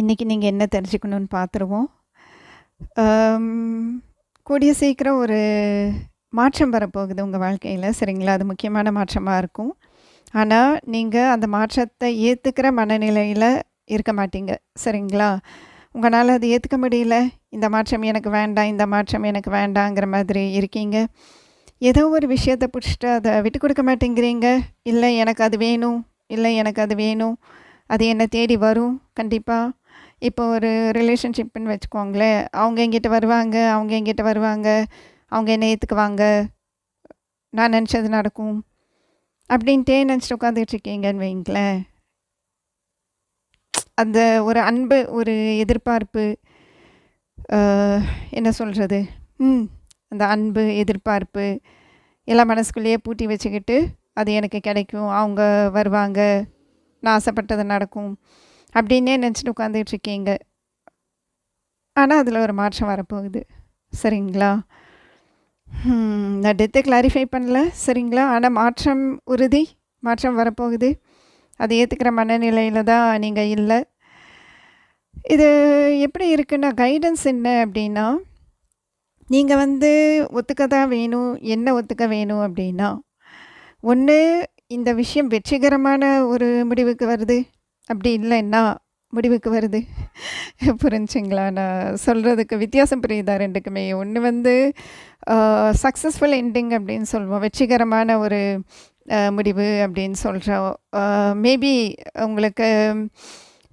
இன்றைக்கி நீங்கள் என்ன தெரிஞ்சுக்கணும்னு பார்த்துருவோம். கூடிய சீக்கிரம் ஒரு மாற்றம் வரப்போகுது உங்கள் வாழ்க்கையில் சரிங்களா? அது முக்கியமான மாற்றமாக இருக்கும். ஆனால் நீங்கள் அந்த மாற்றத்தை ஏற்றுக்கிற மனநிலையில் இருக்க மாட்டீங்க. சரிங்களா? உங்களால் அது ஏற்றுக்க முடியல. இந்த மாற்றம் எனக்கு வேண்டாம், இந்த மாற்றம் எனக்கு வேண்டாங்கிற மாதிரி இருக்கீங்க. ஏதோ ஒரு விஷயத்தை பிடிச்சிட்டு அதை விட்டு கொடுக்க மாட்டேங்கிறீங்க. இல்லை எனக்கு அது வேணும், இல்லை எனக்கு அது வேணும். அது என்ன தேடி வரும் கண்டிப்பாக இப்போ ஒரு ரிலேஷன்ஷிப்புன்னு வச்சுக்கோங்களேன். அவங்க என்கிட்ட வருவாங்க, அவங்க என்கிட்ட வருவாங்க. அவங்க என்ன ஏற்றுக்குவாங்க நான் நினச்சது நடக்கும். அப்படின்ட்டே நினச்சிட்டு உட்காந்துட்டு இருக்கீங்கன்னு வைங்களேன். அந்த ஒரு அன்பு, ஒரு எதிர்பார்ப்பு, என்ன சொல்கிறது ம். அந்த அன்பு, எதிர்பார்ப்பு எல்லாம் மனசுக்குள்ளேயே பூட்டி வச்சுக்கிட்டு, அது எனக்கு கிடைக்கும், அவங்க வருவாங்க, நான் ஆசைப்பட்டது நடக்கும். அப்படின்னே நினச்சிட்டு உட்காந்துட்டு இருக்கீங்க. ஆனால் அதில் ஒரு மாற்றம் வரப்போகுது. சரிங்களா? நான் டெத்தை கிளாரிஃபை பண்ணல. சரிங்களா? ஆனால் மாற்றம் உறுதி. மாற்றம் வரப்போகுது. அதை ஏற்றுக்கிற மனநிலையில் தான் நீங்கள் இல்லை இது எப்படி இருக்குன்னா, கைடன்ஸ் என்ன அப்படின்னா, நீங்கள் வந்து ஒத்துக்க தான் வேணும். என்ன ஒத்துக்க வேணும் அப்படின்னா, ஒன்று இந்த விஷயம் வெற்றிகரமான ஒரு முடிவுக்கு வருது. அப்படி இல்லைன்னா முடிவுக்கு வருது. புரிஞ்சுங்களா? நான் சொல்கிறதுக்கு வித்தியாசம் புரியுதா ரெண்டுக்குமே ஒன்று வந்து சக்ஸஸ்ஃபுல் எண்டிங் அப்படின்னு சொல்வோம். வெற்றிகரமான ஒரு முடிவு அப்படின்னு சொல்கிறோம் மேபி உங்களுக்கு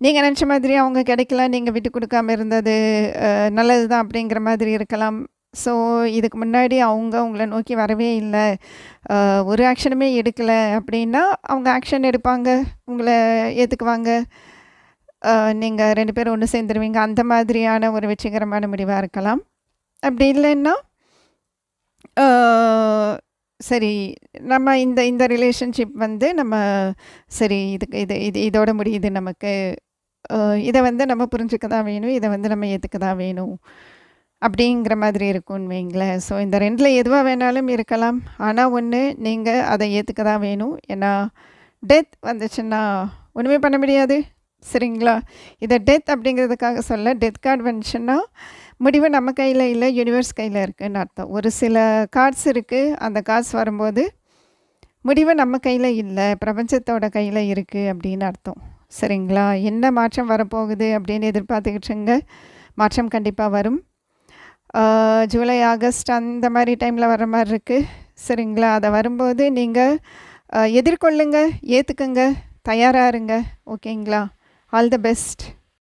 நீங்கள் நினச்ச மாதிரி அவங்க கிடைக்கல, நீங்கள் விட்டு கொடுக்காம இருந்தது நல்லது தான் அப்படிங்கிற மாதிரி இருக்கலாம். ஸோ, இதுக்கு முன்னாடி அவங்க உங்களை நோக்கி வரவே இல்லை ஒரு ஆக்ஷனுமே எடுக்கலை அப்படின்னா, அவங்க ஆக்ஷன் எடுப்பாங்க. உங்களை ஏற்றுக்குவாங்க நீங்கள் ரெண்டு பேரும் ஒன்று சேர்ந்துருவீங்க. அந்த மாதிரியான ஒரு வெற்றிகரமான முடிவாக இருக்கலாம். அப்படி இல்லைன்னா, சரி நம்ம இந்த இந்த ரிலேஷன்ஷிப் வந்து நம்ம சரி இதுக்கு இது இது இதோட முடியுது நமக்கு. இதை வந்து நம்ம புரிஞ்சுக்க தான் வேணும். இதை வந்து நம்ம ஏற்றுக்க தான் வேணும். அப்படிங்கிற மாதிரி இருக்கும்னு வைங்களேன். ஸோ, இந்த ரெண்டில் எதுவாக வேணாலும் இருக்கலாம். ஆனால் ஒன்று நீங்கள் அதை ஏற்றுக்க தான் வேணும். ஏன்னா, டெத் வந்துச்சுன்னா ஒன்றுமே பண்ண முடியாது. சரிங்களா? இதை டெத் அப்படிங்கிறதுக்காக சொல்ல டெத் கார்டு வந்துச்சுன்னா, முடிவு நம்ம கையில் இல்லை யுனிவர்ஸ் கையில் இருக்குதுன்னு அர்த்தம். ஒரு சில கார்ட்ஸ் இருக்குது அந்த கார்ட்ஸ் வரும்போது, முடிவு நம்ம கையில் இல்லை பிரபஞ்சத்தோட கையில் இருக்குது அப்படின்னு அர்த்தம். சரிங்களா? என்ன மாற்றம் வரப்போகுது அப்படின்னு எதிர்பார்த்துக்கிட்டுங்க மாற்றம் கண்டிப்பாக வரும். ஜூலை, ஆகஸ்ட் அந்த மாதிரி டைமில் வர மாதிரி இருக்குது சரிங்களா? அதை வரும்போது நீங்கள் எதிர்கொள்ளுங்க, ஏற்றுக்குங்க தயாராக இருங்க. ஓகேங்களா? All the best.